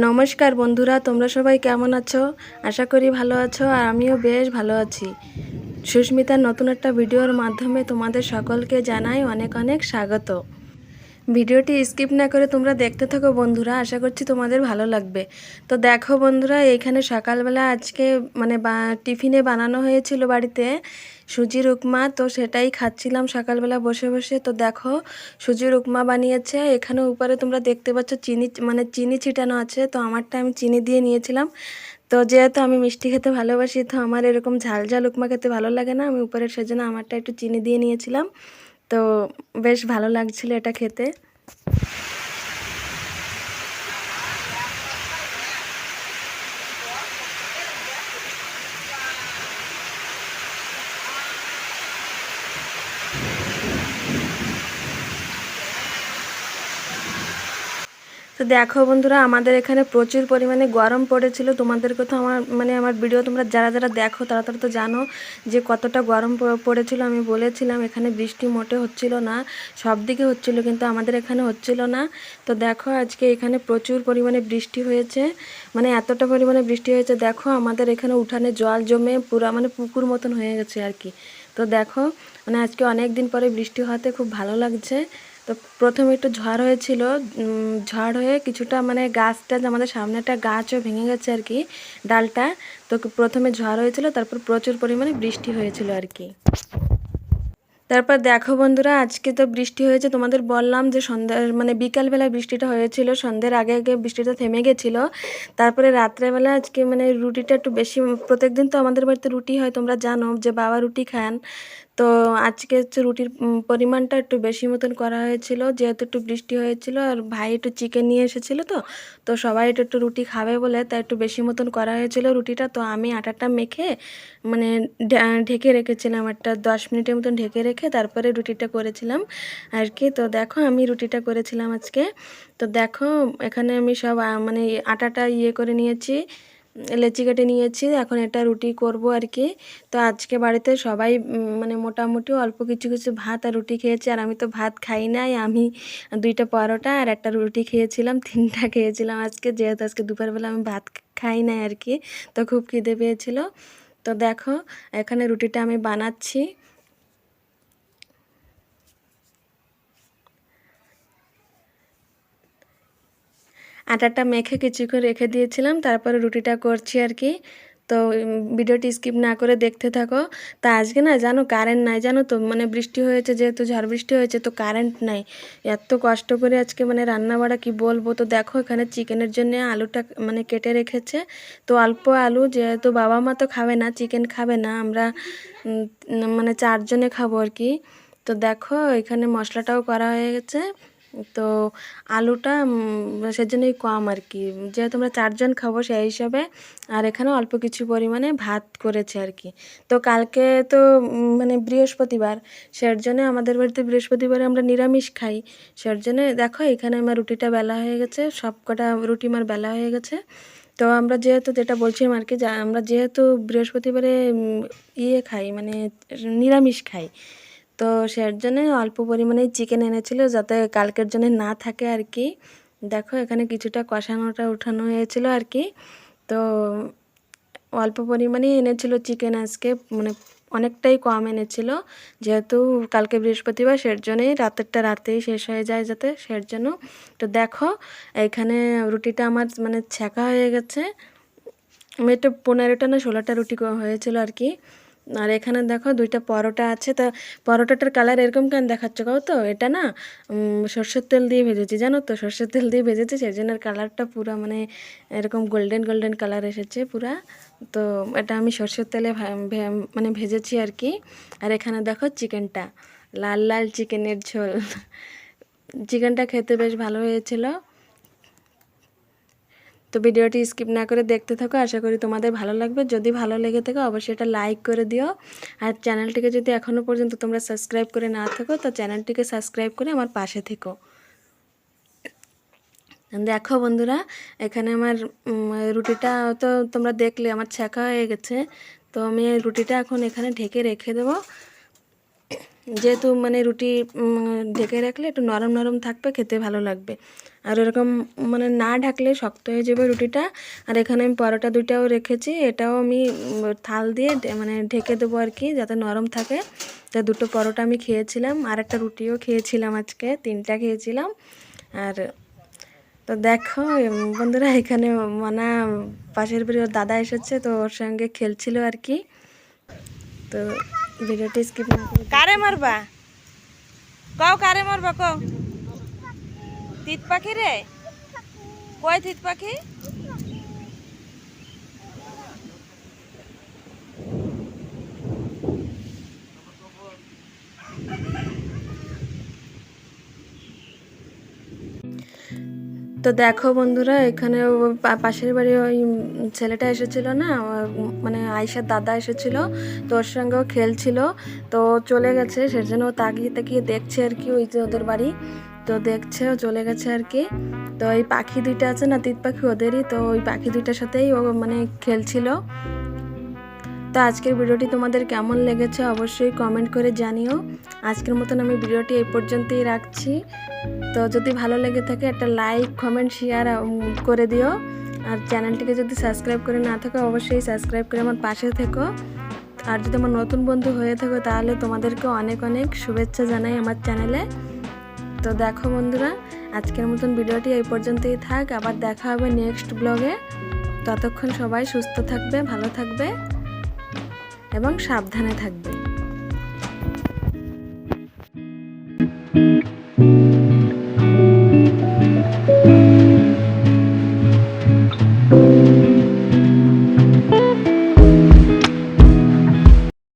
নমস্কার বন্ধুরা, তোমরা সবাই কেমন আছো? আশা করি ভালো আছো আর আমিও বেশ ভালো আছি। সুস্মিতার নতুন একটা ভিডিওর মাধ্যমে তোমাদের সকলকে জানাই অনেক অনেক স্বাগত। ভিডিওটি স্কিপ না করে তোমরা দেখতে থাকো বন্ধুরা, আশা করছি তোমাদের ভালো লাগবে। তো দেখো বন্ধুরা, এইখানে সকালবেলা আজকে মানে টিফিনে বানানো হয়েছিল বাড়িতে সুজির উপমা তো সেটাই খাচ্ছিলাম সকালবেলা বসে বসে। তো দেখো সুজির উপমা বানিয়েছে। এখানে উপরে তোমরা দেখতে পাচ্ছ চিনি মানে চিনি ছিটানো আছে। তো আমারটা আমি চিনি দিয়ে নিয়েছিলাম। তো যেহেতু আমি মিষ্টি খেতে ভালোবাসি, তো আমার এরকম ঝাল ঝাল উপমা খেতে ভালো লাগে না, আমি উপরে সেজন্য আমারটা একটু চিনি দিয়ে নিয়েছিলাম। তো বেশ ভালো লাগছিল এটা খেতে। তো দেখো বন্ধুরা, আমাদের এখানে প্রচুর পরিমাণে গরম পড়েছিল। তোমাদেরকে তো আমার মানে আমার ভিডিও তোমরা যারা যারা দেখো, তারা তারা তো জানো যে কতটা গরম পড়েছিল। আমি বলেছিলাম, এখানে বৃষ্টি মোটে হচ্ছিল না, সব দিকে হচ্ছিল, কিন্তু আমাদের এখানে হচ্ছিল না। তো দেখো, আজকে এখানে প্রচুর পরিমাণে বৃষ্টি হয়েছে মানে এতটা পরিমাণে বৃষ্টি হয়েছে, দেখো আমাদের এখানে উঠানে জল জমে পুরো মানে পুকুর মতন হয়ে গেছে আর কি। তো দেখো মানে আজকে অনেক দিন পরে বৃষ্টি হওয়াতে খুব ভালো লাগছে। তো প্রথমে একটু ঝড় হয়েছিল ঝড় হয়ে কিছুটা মানে গাছটা আমাদের সামনে একটা গাছও ভেঙে গেছে আর কি, ডালটা, তো প্রথমে ঝড় হয়েছিল, তারপর প্রচুর পরিমাণে বৃষ্টি হয়েছিল আর কি। তারপর দেখো বন্ধুরা, আজকে তো বৃষ্টি হয়েছে, তোমাদের বললাম যে সন্ধ্যার মানে বিকালবেলা বৃষ্টিটা হয়েছিল, সন্ধ্যের আগে আগে বৃষ্টিটা থেমে গেছিল, তারপরে রাত্রেবেলা আজকে মানে রুটিটা একটু বেশি, প্রত্যেকদিন তো আমাদের বাড়িতে রুটি হয়, তোমরা জানো যে বাবা রুটি খান তো আজকে হচ্ছে রুটির পরিমাণটা একটু বেশি মতন করা হয়েছিল, যেহেতু একটু বৃষ্টি হয়েছিল আর ভাই একটু চিকেন নিয়ে এসেছিল তো তো সবাই একটু একটু রুটি খাবে বলে তাই একটু বেশি মতন করা হয়েছিল রুটিটা। তো আমি আটাটা মেখে মানে ঢেকে রেখেছিলাম একটা দশ মিনিটের মতন ঢেকে রেখে তারপরে রুটিটা করেছিলাম আর কি। তো দেখো আমি রুটিটা করেছিলাম আজকে। তো দেখো এখানে আমি সব মানে আটাটা ইয়ে করে নিয়েছি। লেচি কেটে নিয়েছি, এখন এটা রুটি করব আর কি। তো আজকে বাড়িতে সবাই মানে মোটামুটি অল্প কিছু কিছু ভাত আর রুটি খেয়েছে। আর আমি তো ভাত খাই নাই, আমি দুইটা পরোটা আর একটা রুটি খেয়েছিলাম, তিনটা খেয়েছিলাম আজকে। যেহেতু আজকে দুপুরবেলা আমি ভাত খাই নাই আর কি, তো খুব খিদে পেয়েছিল। তো দেখো, এখানে রুটিটা আমি বানাচ্ছি। আটাটা মেখে কিছুক্ষণ রেখে দিয়েছিলাম, তারপরে রুটিটা করছি আর কি। তো ভিডিওটি স্কিপ না করে দেখতে থাকো। তা আজকে না, জানো কারেন্ট নাই, জানো তো? মানে বৃষ্টি হয়েছে, যেহেতু ঝড় বৃষ্টি হয়েছে, তো কারেন্ট নাই। এত কষ্ট করে আজকে মানে রান্না বাড়া কি বলব? তো দেখো, এখানে চিকেনের জন্য আলুটা মানে কেটে রেখেছে। তো অল্প আলু, যেহেতু বাবা মা তো খাবে না চিকেন খাবে না, আমরা মানে চারজনে খাব আর কি। তো দেখো, এখানে মশলাটাও করা হয়ে গেছে তো আলুটা সেজন্যই কম আর কি। যেহেতু আমরা চারজন খাব সেই হিসাবে, আর এখানে অল্প কিছু পরিমাণে ভাত করেছে আর কি। তো কালকে তো মানে বৃহস্পতিবার সের জন্য আমাদের বাড়িতে বৃহস্পতিবারে আমরা নিরামিষ খাই। সের জন্য দেখো, এখানে আমার রুটিটা বেলা হয়ে গেছে সব কটা রুটি আমার বেলা হয়ে গেছে। তো আমরা যেহেতু, যেটা বলছিলাম আর কি আমরা যেহেতু বৃহস্পতিবারে ইয়ে খাই মানে নিরামিষ খাই। তো সের জন্য অল্প পরিমাণেই চিকেন এনেছিল যাতে কালকের জন্য না থাকে আর কি দেখো, এখানে কিছুটা কষানোটা উঠানো হয়েছিল আর কি তো অল্প পরিমাণেই এনেছিল চিকেন আজকে মানে অনেকটাই কম এনেছিল। যেহেতু কালকে বৃহস্পতিবার, সের জন্যই রাতেরটা রাতেই শেষ হয়ে যায় যাতে, সের জন্য। তো দেখো, এখানে রুটিটা আমার মানে ছ্যাঁকা হয়ে গেছে। আমি এটা পনেরোটা না ষোলোটা রুটি হয়েছিল আর কি আর এখানে দেখো দুইটা পরোটা আছে, তা পরোটাটার কালার এরকম কেন দেখাচ্ছ কাউ তো? এটা না সর্ষের তেল দিয়ে ভেজেছি, জানো তো? সর্ষের তেল দিয়ে ভেজেছি, সেই জন্য কালারটা পুরো মানে এরকম গোল্ডেন গোল্ডেন কালার এসেছে পুরা। তো এটা আমি সর্ষের তেলে মানে ভেজেছি আর কি। আর এখানে দেখো চিকেনটা, লাল লাল চিকেনের ঝোল। চিকেনটা খেতে বেশ ভালো হয়েছিল। তো ভিডিওটি স্কিপ না করে দেখতে থাকো, আশা করি তোমাদের ভালো লাগবে। যদি ভালো লেগে থাকে, অবশ্যই এটা লাইক করে দিও। আর চ্যানেলটিকে যদি এখনও পর্যন্ত তোমরা সাবস্ক্রাইব করে না থাকো, তো চ্যানেলটিকে সাবস্ক্রাইব করে আমার পাশে থেকো। দেখো বন্ধুরা, এখানে আমার রুটিটা তো তোমরা দেখলে, আমার ছ্যাঁকা হয়ে গেছে। তো আমি রুটিটা এখন এখানে ঢেকে রেখে দেবো। যেহেতু মানে রুটি ঢেকে রাখলে একটু নরম নরম থাকবে, খেতে ভালো লাগবে। আর এরকম মানে না ঢাকলে শক্ত হয়ে যাবে রুটিটা। আর এখানে আমি পরোটা দুইটাও রেখেছি, এটাও আমি থাল দিয়ে মানে ঢেকে দেবো আর কি, যাতে নরম থাকে। তা দুটো পরোটা আমি খেয়েছিলাম, আর একটা রুটিও খেয়েছিলাম আজকে, তিনটা খেয়েছিলাম। আর তো দেখো বন্ধুরা, এখানে মানা, পাশের বাড়ি ওর দাদা এসেছে, তো ওর সঙ্গে খেলছিল আর কি। তো ভিডিওটি স্কিপ না করে মারবা? কও কারে মারবা, কও। তিত পাখি রে? কয় তিত পাখি তো দেখো বন্ধুরা, এখানে পাশের বাড়ি ওই ছেলেটা এসেছিল না? মানে আয়সার দাদা এসেছিল, তো ওর সঙ্গে ও খেলছিল, তো চলে গেছে, সেজন্য তাকিয়ে তাকিয়ে দেখছে আর কি ওই যে ওদের বাড়ি। তো দেখছে, ও চলে গেছে আর কি। তো এই পাখি দুইটা আছে না, তিত পাখি ওদেরই, তো ওই পাখি দুইটার সাথেই ও মানে খেলছিল। তো আজকের ভিডিওটি তোমাদের কেমন লেগেছে অবশ্যই কমেন্ট করে জানিও। আজকের মতন আমি ভিডিওটি এই পর্যন্তই রাখছি। তো যদি ভালো লেগে থাকে একটা লাইক কমেন্ট শেয়ার করে দিও। আর চ্যানেলটিকে যদি সাবস্ক্রাইব করে না থাকো, অবশ্যই সাবস্ক্রাইব করে আমার পাশে থেকো। আর যদি আমার নতুন বন্ধু হয়ে থাকো, তাহলে তোমাদেরকে অনেক অনেক শুভেচ্ছা জানাই আমার চ্যানেলে। তো দেখো বন্ধুরা, আজকের মতন ভিডিওটি এই পর্যন্তই থাক। আবার দেখা হবে নেক্সট ব্লগে ততক্ষণ সবাই সুস্থ থাকবে, ভালো থাকবে এবং সাবধানে থাকবে।